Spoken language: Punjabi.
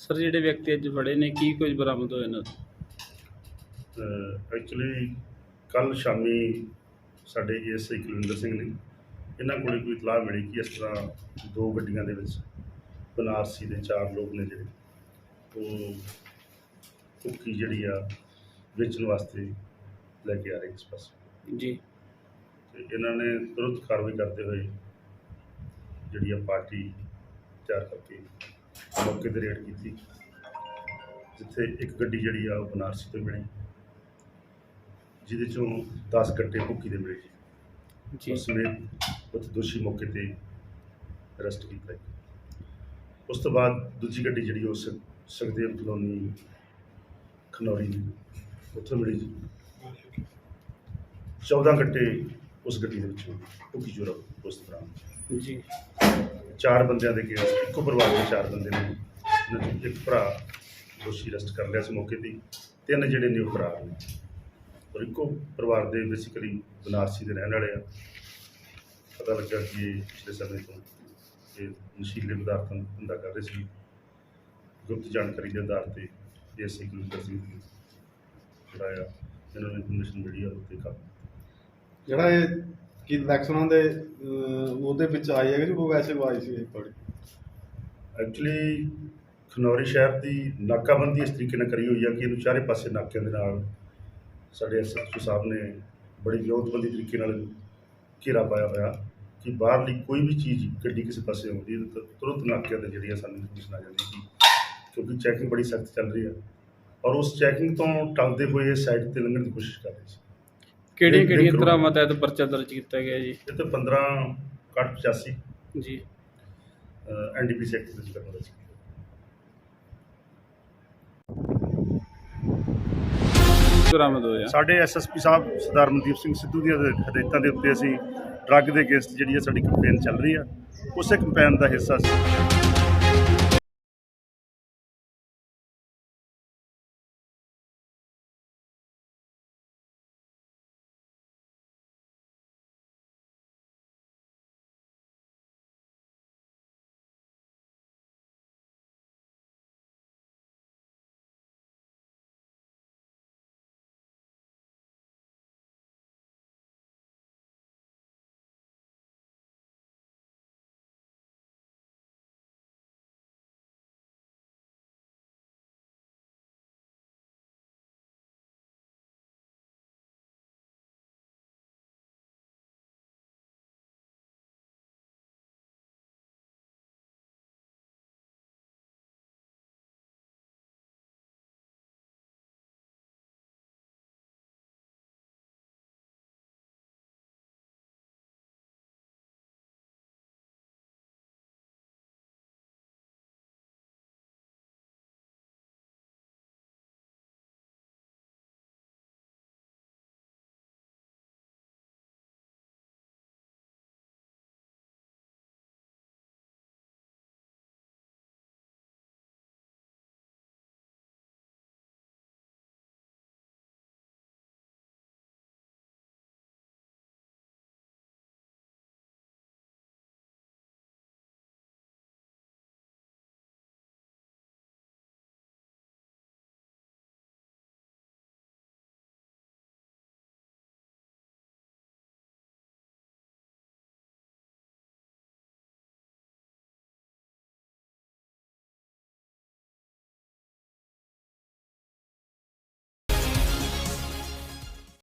ਸਰ ਜਿਹੜੇ ਵਿਅਕਤੀ ਅੱਜ ਫੜੇ ਨੇ ਕੀ ਕੁਝ ਬਰਾਮਦ ਹੋਇਆ ਇਹਨਾਂ ਤੋਂ? ਐਕਚੁਅਲੀ ਕੱਲ ਸ਼ਾਮੀ ਸਾਡੇ ਐਸਆਈ ਕੁਲਵਿੰਦਰ ਸਿੰਘ ਨੇ ਇਹਨਾਂ ਕੋਲੇ ਕੋਈ ਇਤਲਾਹ ਮਿਲੀ ਕਿ ਇਸ ਤਰ੍ਹਾਂ ਦੋ ਗੱਡੀਆਂ ਦੇ ਵਿੱਚ ਬਨਾਰਸੀ ਦੇ ਚਾਰ ਲੋਕ ਨੇ ਜਿਹੜੇ ਉਹ ਭੁੱਕੀ ਜਿਹੜੀ ਆ ਵੇਚਣ ਵਾਸਤੇ ਲੈ ਕੇ ਆ ਰਹੇ ਇਸ ਪਾਸੇ। ਜੀ। ਤੇ ਇਹਨਾਂ ਨੇ ਤੁਰੰਤ ਕਾਰਵਾਈ ਕਰਦੇ ਹੋਏ ਜਿਹੜੀ ਆ ਪਾਰਟੀ ਤਿਆਰ ਕਰਕੇ ਮੌਕੇ ਤੇ ਰੇਡ ਕੀਤੀ ਜਿੱਥੇ ਇੱਕ ਗੱਡੀ ਜਿਹੜੀ ਆ ਉਹ ਬਨਾਰਸੀ ਤੋਂ ਮਿਲੀ ਜਿਹਦੇ ਚੋਂ 10 ਗੱਟੇ ਭੁੱਕੀ ਦੇ ਮਿਲੇ ਜੀ। ਉਸ ਸਮੇਤ ਉਸ ਦੋਸ਼ੀ ਮੌਕੇ ਤੇ ਅਰੈਸਟ ਕੀਤਾ। ਉਸ ਤੋਂ ਬਾਅਦ ਦੂਜੀ ਗੱਡੀ ਜਿਹੜੀ ਉਸ ਸੁਖਦੇਵ ਕਲੋਨੀ ਖਨੌਰੀ ਉੱਥੋਂ ਮਿਲੀ ਜੀ। 14 ਗੱਟੇ ਉਸ ਗੱਡੀ ਦੇ ਵਿੱਚੋਂ ਭੁੱਕੀ ਚੋਰਾ ਉਸ ਤਰ੍ਹਾਂ ਜੀ। ਚਾਰ ਬੰਦਿਆਂ ਦੇ ਕੇਸ, ਇੱਕੋ ਪਰਿਵਾਰ ਦੇ ਚਾਰ ਬੰਦੇ ਨੇ ਇਹਨਾਂ ਚੋਂ ਇੱਕ ਭਰਾ ਦੋਸ਼ੀ ਅਰੈਸਟ ਕਰ ਲਿਆ ਇਸ ਮੌਕੇ ਤੇ ਤਿੰਨ ਜਿਹੜੇ ਨੇ ਉਹ ਫਰਾਰ ਨੇ। ਔਰ ਇੱਕੋ ਪਰਿਵਾਰ ਦੇ ਬੇਸਿਕਲੀ ਬਨਾਰਸੀ ਦੇ ਰਹਿਣ ਵਾਲੇ ਆ। ਪਤਾ ਲੱਗਾ ਕਿ ਇਹ ਪਿਛਲੇ ਸਮੇਂ ਤੋਂ ਇਹ ਨਸ਼ੀਲੇ ਪਦਾਰਥਾਂ ਦਾ ਧੰਦਾ ਕਰ ਰਹੇ ਸੀ। ਗੁਪਤ ਜਾਣਕਾਰੀ ਦੇ ਆਧਾਰ ਤੇ ਇਹ ਅਸੀਂ ਸਿੰਘ ਜਿਹੜਾ ਆ, ਇਹਨਾਂ ਨੂੰ ਇਨਫੋਰਮੇਸ਼ਨ ਮਿਲੀ ਆ ਉੱਤੇ ਕੰਮ ਜਿਹੜਾ ਇਹ ਕਿ ਇਲੈਕਸ਼ਨਾਂ ਦੇ ਉਹਦੇ ਵਿੱਚ ਆਈ ਹੈ ਕਿ ਉਹ ਵੈਸੇ ਉਹ ਆਈ ਸੀ ਇੱਕ ਵਾਰੀ। ਐਕਚੁਅਲੀ ਖਨੌਰੀ ਸ਼ਹਿਰ ਦੀ ਨਾਕਾਬੰਦੀ ਇਸ ਤਰੀਕੇ ਨਾਲ ਕਰੀ ਹੋਈ ਹੈ ਕਿ ਇਹਨੂੰ ਚਾਰੇ ਪਾਸੇ ਨਾਕਿਆਂ ਦੇ ਨਾਲ ਸਾਡੇ ਐਸਐਸਪੀ ਸਾਹਿਬ ਨੇ ਬੜੀ ਵਿਰੋਧਬੰਦੀ ਤਰੀਕੇ ਨਾਲ ਘੇਰਾ ਪਾਇਆ ਹੋਇਆ ਕਿ ਬਾਹਰਲੀ ਕੋਈ ਵੀ ਚੀਜ਼, ਗੱਡੀ ਕਿਸੇ ਪਾਸੇ ਆਉਂਦੀ ਹੈ ਤਾਂ ਤੁਰੰਤ ਨਾਕਿਆਂ ਤੇ ਜਿਹੜੀ ਆ ਸਾਨੂੰ ਇਨਫੋਰਮੇਸ਼ਨ ਆ ਜਾਂਦੀ ਕਿ ਕਿਉਂਕਿ ਚੈਕਿੰਗ ਬੜੀ ਸਖਤ ਚੱਲ ਰਹੀ ਹੈ ਔਰ ਉਸ ਚੈਕਿੰਗ ਤੋਂ ਟਲਦੇ ਹੋਏ ਸਾਈਡ ਤੇ ਲੰਘਣ ਦੀ ਕੋਸ਼ਿਸ਼ ਕਰ ਰਹੇ ਸੀ। ਕਿਹੜੀਆਂ ਕਿਹੜੀਆਂ ਤਰ੍ਹਾਂ ਤਹਿਤ ਪਰਚਾ ਦਰਜ ਕੀਤਾ ਗਿਆ ਜੀ? ਇਹ ਤਾਂ 15 ਕੱਟ 85 ਜੀ। ਐਨਡੀਪੀਸੀ ਐਕਟ ਵਿੱਚ ਕਰਨਾ ਸੀ ਬਰਾਮਦ ਹੋਇਆ ਸਾਡੇ ਐਸਐਸਪੀ ਸਾਹਿਬ ਸਰਦਾਰ ਮਨਦੀਪ ਸਿੰਘ ਸਿੱਧੂ ਦੀਆਂ ਹਦ- ਹਦਾਇਤਾਂ ਦੇ ਉੱਤੇ ਅਸੀਂ ਡਰੱਗ ਦੇ ਕੇਸ ਜਿਹੜੀ ਹੈ ਸਾਡੀ ਕੰਪੇਨ ਚੱਲ ਰਹੀ ਆ ਉਸੇ ਕੰਪੇਨ ਦਾ ਹਿੱਸਾ ਸੀ